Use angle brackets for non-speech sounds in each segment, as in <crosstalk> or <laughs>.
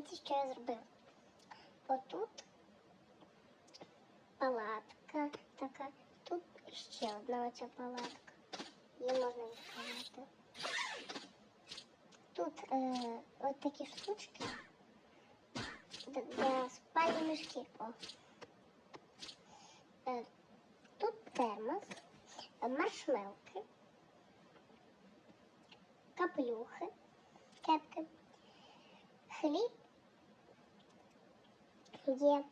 Дивіться, що я зробила. Отут палатка така, тут ще одна оця палатка. Її можна відкривати. Тут е, от такі штучки для- спальні мішки. О. Е, тут термос, е, маршмелки, каплюхи, кепки, хліб, є,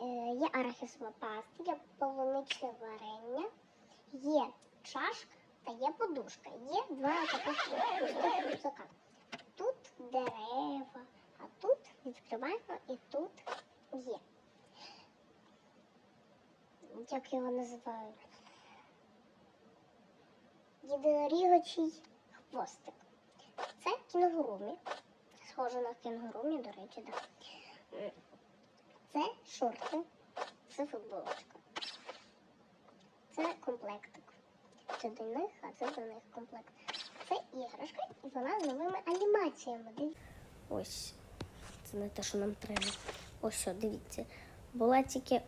е, є арахісова паста, є полуничне варення, є чашка та є подушка. Є два таких рюкзака. Тут дерева, а тут відкриваємо і тут є. Як його називають? Єдинорігочий хвостик. Це кінгурумі. Схоже на кінгурумі, до речі, так. Да. Це шорти, це футболочка. Це комплектик. Це до них, а це до них комплект. Це іграшка, і вона з новими анімаціями. Ось. Це не те, що нам треба. Ось дивіться. Була тільки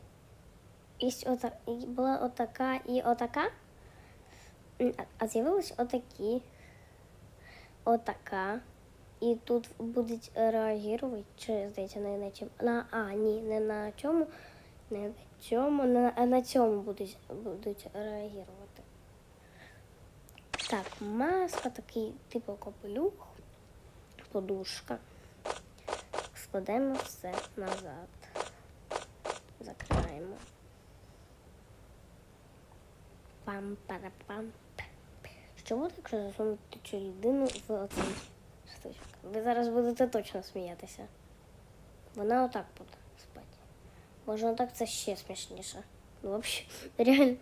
ось ота, була отака і отака. А з'явились отакі. Отака. І тут будуть реагувати, чи здається, не на чим. На, а, ні, не на чому. Не на цьому, на, а на цьому будуть, будуть реагувати. Так, маска, такий типу капелюх, подушка. Складаємо все назад. Закриваємо. пам пара пам Що буде, якщо засунути цю людину в оцей штучок? Ви зараз будете точно сміятися. Вона отак буде спати. Може, отак це ще смішніше. Ну, взагалі, реально. <laughs>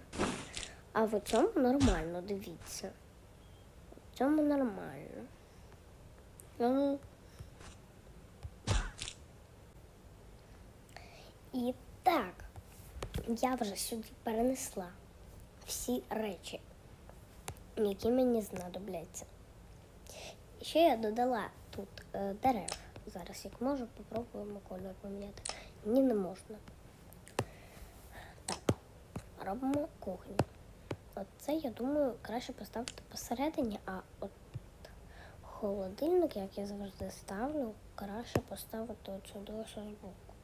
А в цьому нормально, дивіться. В цьому нормально. Ну, І так, я вже сюди перенесла всі речі, які мені знадобляться. Ще я додала тут е, дерев. Зараз як можу, попробуємо кольор поміняти. Ні, не можна. Так, робимо кухню. Оце, я думаю, краще поставити посередині, а от холодильник, як я завжди ставлю, краще поставити от сюди ось збоку.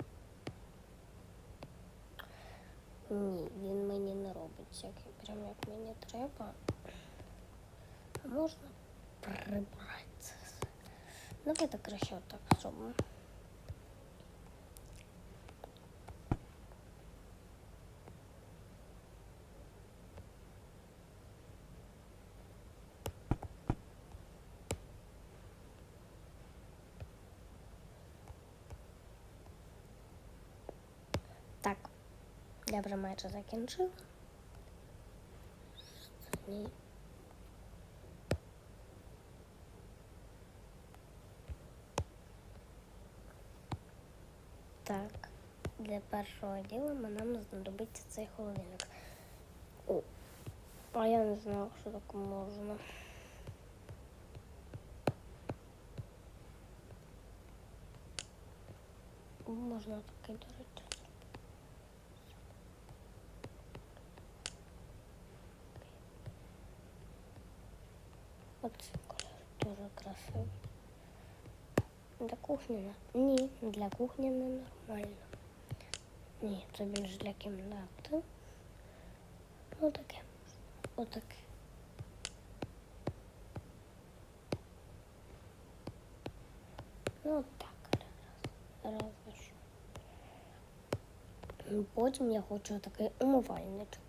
Ні, він мені не робить як, прям як мені треба. Можна прибрати це все. Давайте краще отак зробимо. Так, я вже майже закінчила. Ні. Так, для першого діла нам знадобиться цей холодильник. О, а я не знала, що так можна. Можна такий, до речі. Оцей колір дуже красивий. Для кухні ні, для кухні не нормально. Ні, це більш для кімнати. Отаке. Отаке. Ну от так. Раз, раз. Ну, Потім я хочу такий умивальничок.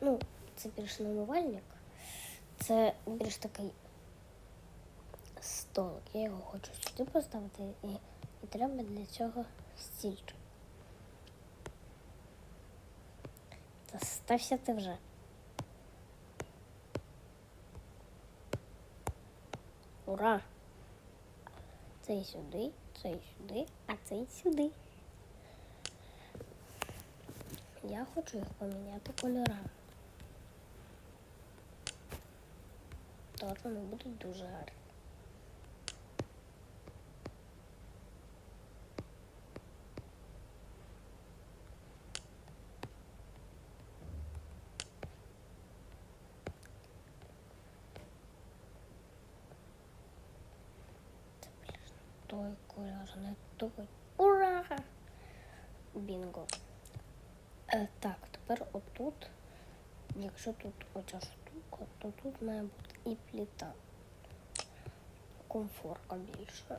Ну, це більш не умивальник. Це більш такий столик. Я його хочу сюди поставити і, і треба для цього стільчик. Та стався ти вже. Ура! Цей сюди, цей сюди, а цей сюди. Я хочу їх поміняти кольорами. Тож вони будуть дуже гарні. той кольор, не той. Ура! Бінго. Е, так, тепер отут, якщо тут оця штука, то тут має бути і пліта. Комфорка більше.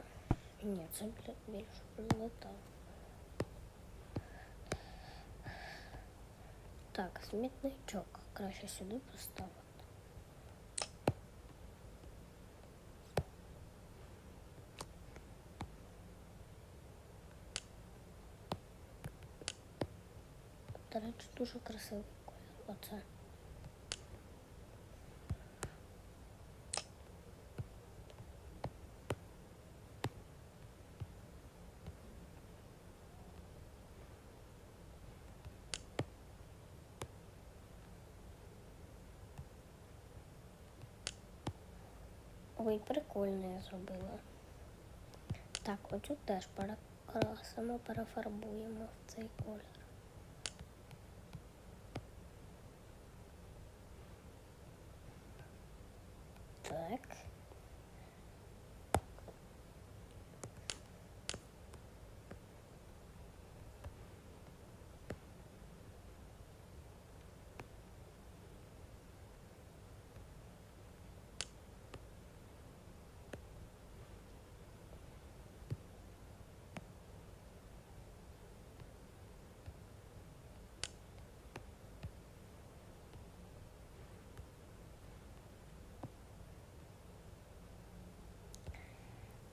Ні, це більше плита. Так, смітничок краще сюди поставити. До речі, дуже красивий колір. Оце. Ой, прикольно я зробила. Так, оцю теж перекрасимо, перефарбуємо в цей колір. Так.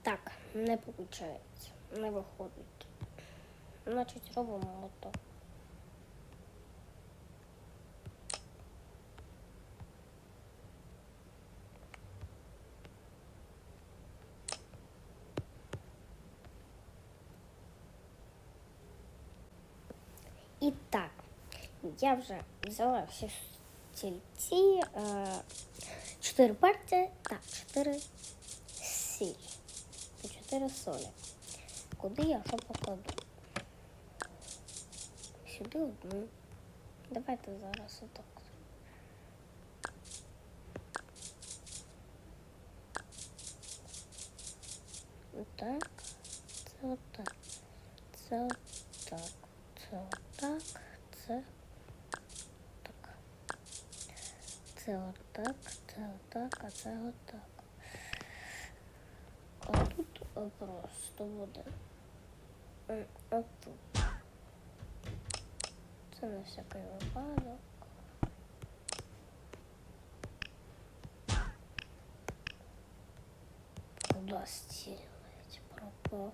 Так, не виходить. Не виходить. Значить, робимо ото. І так, я вже взяла всі стільці, е, чотири перці та чотири сіль та. Куди я що покладу? Сюди одну. Давайте зараз отак. Отак. Це отак. Це отак. Це отак. Це так. Це отак, це отак, а це отак. А тут просто буде м, отут. Це на всякий випадок. Куда стілить пропав?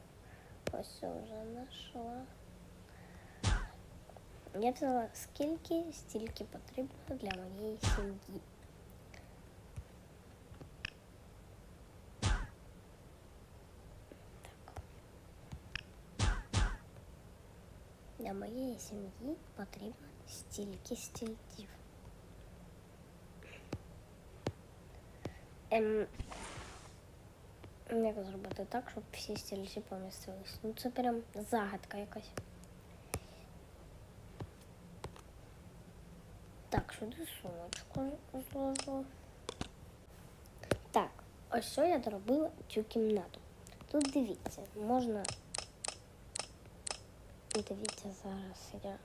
Ось вже знайшла. Я взяла скільки, стільки потрібно для моєї сім'ї. Для моєї сім'ї потрібно стільки стільців. Ем, як зробити так, щоб всі стільці помістились? Ну це прям загадка якась. Так, сюди сумочку зложу. Так, ось що я доробила цю кімнату. Тут дивіться, можна. Дивіться, зараз я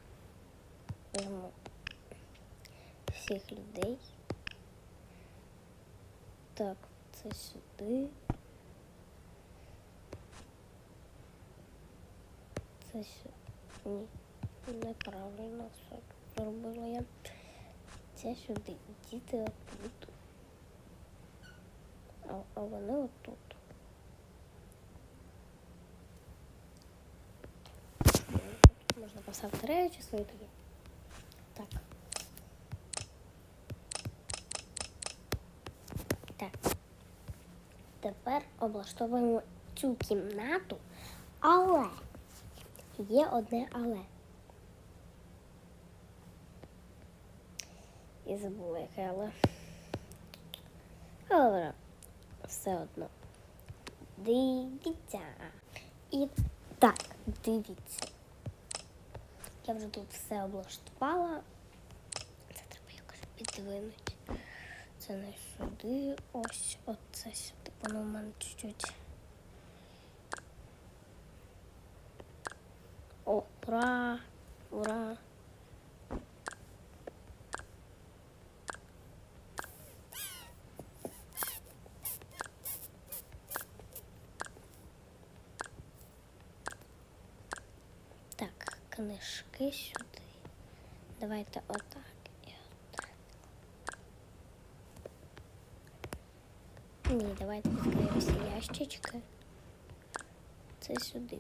візьму всіх людей. Так, це сюди. Це сюди. Ні, неправильно все зробила я. Це сюди. Діти отут. А, а вони отут. Можна поставити речі свої тоді. Так. Так. Тепер облаштовуємо цю кімнату, але є одне але. І забула яке але. Але все одно. Дивіться. І так, дивіться. Я вже тут все облаштувала. Це треба якось підвинути. Це не сюди. Ось оце сюди. Воно в мене чуть-чуть. О, ура! Ура! книжки сюди. Давайте отак і отак. Ні, давайте відкриємо всі ящички. Це сюди.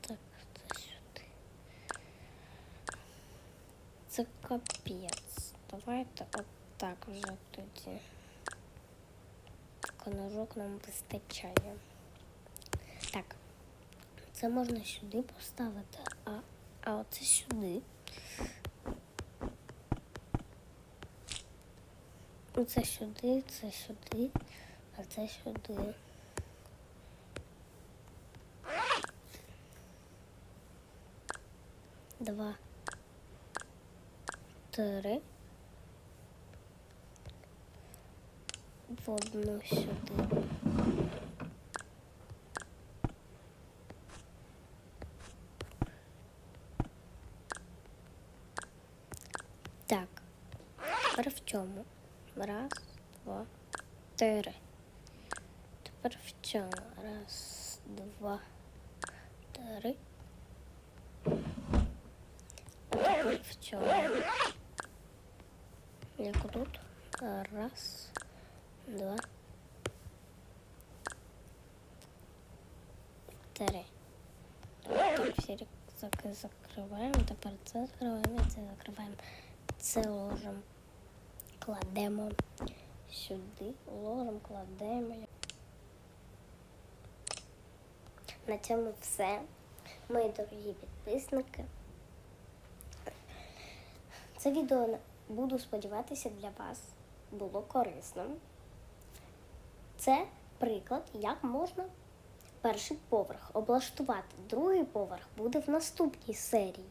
Так, це сюди. Це капець. Давайте отак вже тоді. Коножок нам вистачає. Це можна сюди поставити, а, а оце сюди. Це сюди, це сюди, а це сюди. Два. Три. В одну сюди. цьому. Раз, два, три. Тепер в цьому. Раз, два, три. А тепер в цьому. Як тут. Раз, два, три. Так, всі рюкзаки закриваємо. Тепер це закриваємо, і це закриваємо. Це ложимо, Кладемо сюди, ложимо, кладемо. На цьому все. Мої дорогі підписники. Це відео, буду сподіватися, для вас було корисним. Це приклад, як можна перший поверх облаштувати. Другий поверх буде в наступній серії.